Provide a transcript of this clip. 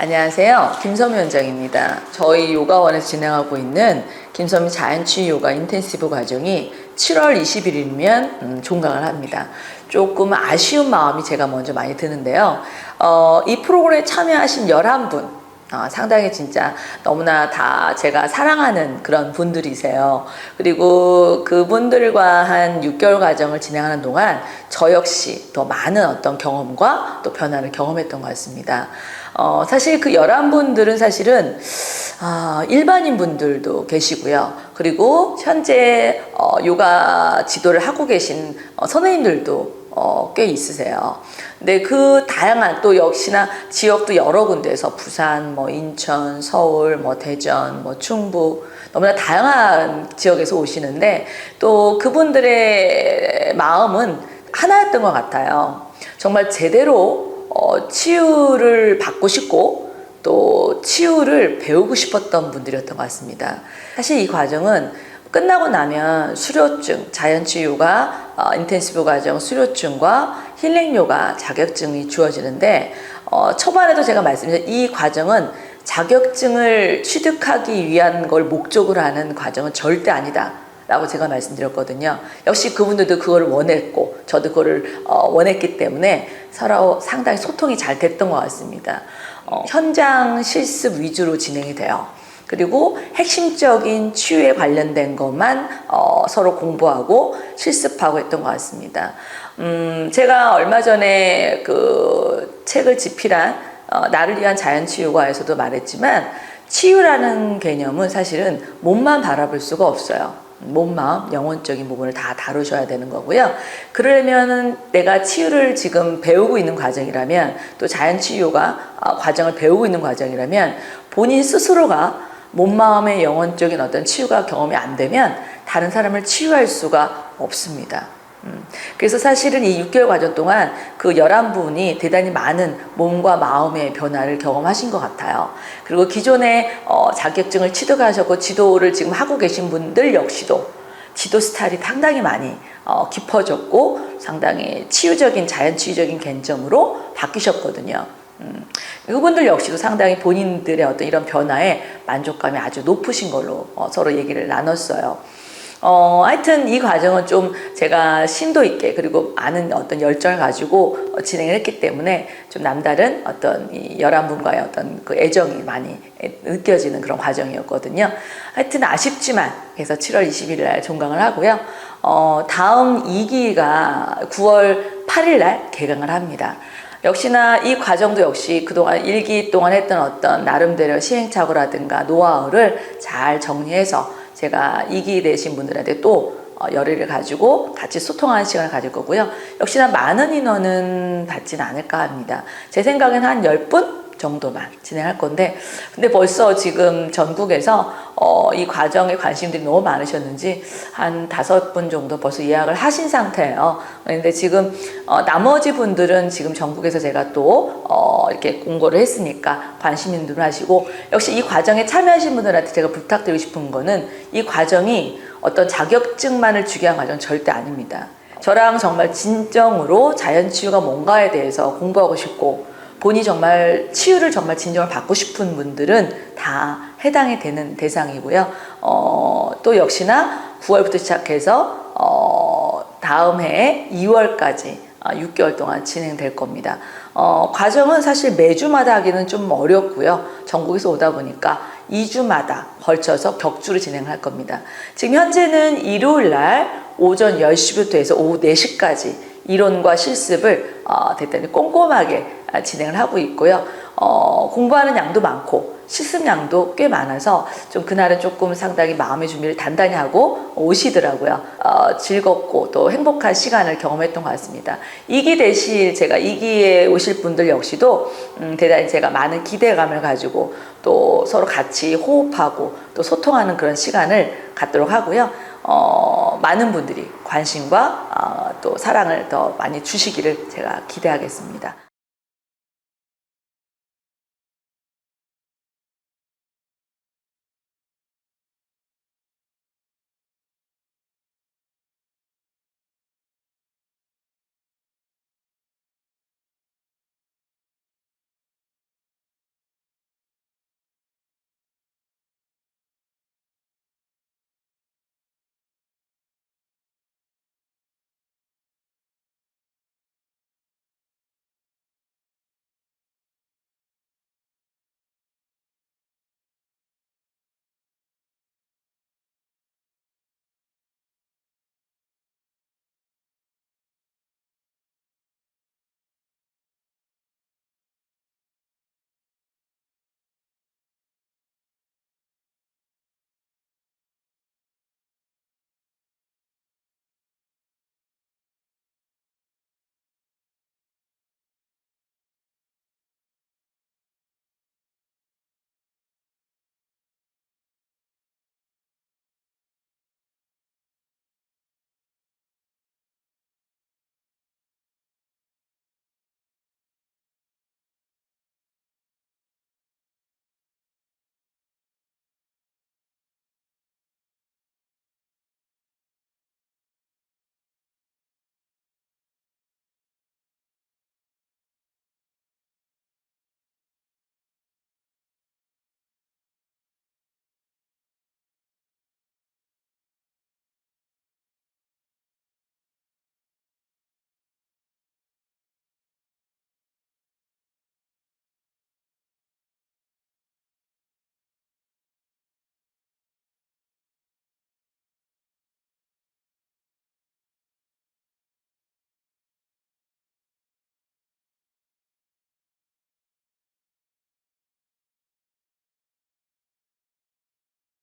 안녕하세요. 김섬 원장입니다. 저희 요가원에서 진행하고 있는 김섬이 자연치유 요가 인텐시브 과정이 7월 20일이면 음, 종강을 합니다. 조금 아쉬운 마음이 제가 먼저 많이 드는데요. 어, 이 프로그램에 참여하신 11분, 아, 상당히 진짜 너무나 다 제가 사랑하는 그런 분들이세요. 그리고 그분들과 한 6개월 과정을 진행하는 동안 저 역시 더 많은 어떤 경험과 또 변화를 경험했던 것 같습니다. 어, 사실 그 11분들은 사실은 아, 일반인 분들도 계시고요. 그리고 현재 어, 요가 지도를 하고 계신 어, 선생님들도 어, 꽤 있으세요. 근데 그 다양한 또 역시나 지역도 여러 군데에서 부산, 뭐 인천, 서울, 뭐 대전, 뭐 충북 너무나 다양한 지역에서 오시는데 또 그분들의 마음은 하나였던 것 같아요. 정말 제대로 어, 치유를 받고 싶고 또 치유를 배우고 싶었던 분들이었던 것 같습니다. 사실 이 과정은 끝나고 나면 수료증, 자연치유가 어, 인텐시브 과정 수료증과 힐링 요가 자격증이 주어지는데 어, 초반에도 제가 말씀드린 이 과정은 자격증을 취득하기 위한 걸 목적으로 하는 과정은 절대 아니다. 라고 제가 말씀드렸거든요. 역시 그분들도 그걸 원했고, 저도 그거를 어, 원했기 때문에 서로 상당히 소통이 잘 됐던 것 같습니다. 어, 현장 실습 위주로 진행이 돼요. 그리고 핵심적인 치유에 관련된 것만 어, 서로 공부하고 실습하고 했던 것 같습니다. 음, 제가 얼마 전에 그 책을 집필한 어, 나를 위한 자연치유과에서도 말했지만 치유라는 개념은 사실은 몸만 바라볼 수가 없어요. 몸, 마음, 영혼적인 부분을 다 다루셔야 되는 거고요. 그러려면은 내가 치유를 지금 배우고 있는 과정이라면 또 자연 치유가 어, 과정을 배우고 있는 과정이라면 본인 스스로가 몸, 마음의 영혼적인 어떤 치유가 경험이 안 되면 다른 사람을 치유할 수가 없습니다. 음, 그래서 사실은 이 6개월 과정 동안 그 11분이 대단히 많은 몸과 마음의 변화를 경험하신 것 같아요. 그리고 기존에 어, 자격증을 취득하셨고 지도를 지금 하고 계신 분들 역시도 지도 스타일이 상당히 많이 어, 깊어졌고 상당히 치유적인 자연치유적인 관점으로 바뀌셨거든요. 음, 그분들 역시도 상당히 본인들의 어떤 이런 변화에 만족감이 아주 높으신 걸로 어, 서로 얘기를 나눴어요. 어, 하여튼 이 과정은 좀 제가 심도 있게 그리고 많은 어떤 열정을 가지고 어, 진행을 했기 때문에 좀 남다른 어떤 이 열한 분과의 어떤 그 애정이 많이 느껴지는 그런 과정이었거든요. 하여튼 아쉽지만 그래서 7월 20일 날 종강을 하고요. 어, 다음 2기가 9월 8일 날 개강을 합니다. 역시나 이 과정도 역시 그동안 일기 동안 했던 어떤 나름대로 시행착오라든가 노하우를 잘 정리해서 제가 이기 되신 분들한테 또 어, 열의를 가지고 같이 소통하는 시간을 가질 거고요. 역시나 많은 인원은 받지는 않을까 합니다. 제 생각엔 한 10분 정도만 진행할 건데, 근데 벌써 지금 전국에서 어, 이 과정에 관심들이 너무 많으셨는지 한 다섯 분 정도 벌써 예약을 하신 상태예요. 근데 지금 어, 나머지 분들은 지금 전국에서 제가 또 어, 이렇게 공고를 했으니까 관심 있는 분 하시고 역시 이 과정에 참여하신 분들한테 제가 부탁드리고 싶은 거는 이 과정이 어떤 자격증만을 주기 위한 과정 은 절대 아닙니다. 저랑 정말 진정으로 자연치유가 뭔가에 대해서 공부하고 싶고 본이 정말 치유를 정말 진정을 받고 싶은 분들은 다 해당이 되는 대상이고요. 어, 또 역시나 9월부터 시작해서 어, 다음 해 2월까지 6개월 동안 진행될 겁니다. 어, 과정은 사실 매주마다 하기는 좀 어렵고요. 전국에서 오다 보니까 2주마다 걸쳐서 격주로 진행할 겁니다. 지금 현재는 일요일 날 오전 10시부터 해서 오후 4시까지 이론과 실습을 어, 대단히 꼼꼼하게 진행을 하고 있고요. 어, 공부하는 양도 많고 실습 양도 꽤 많아서 좀 그날은 조금 상당히 마음의 준비를 단단히 하고 오시더라고요. 어, 즐겁고 또 행복한 시간을 경험했던 것 같습니다. 이기 대실 제가 이기에 오실 분들 역시도 음, 대단히 제가 많은 기대감을 가지고 또 서로 같이 호흡하고 또 소통하는 그런 시간을 갖도록 하고요. 어, 많은 분들이 관심과 어, 또 사랑을 더 많이 주시기를 제가 기대하겠습니다.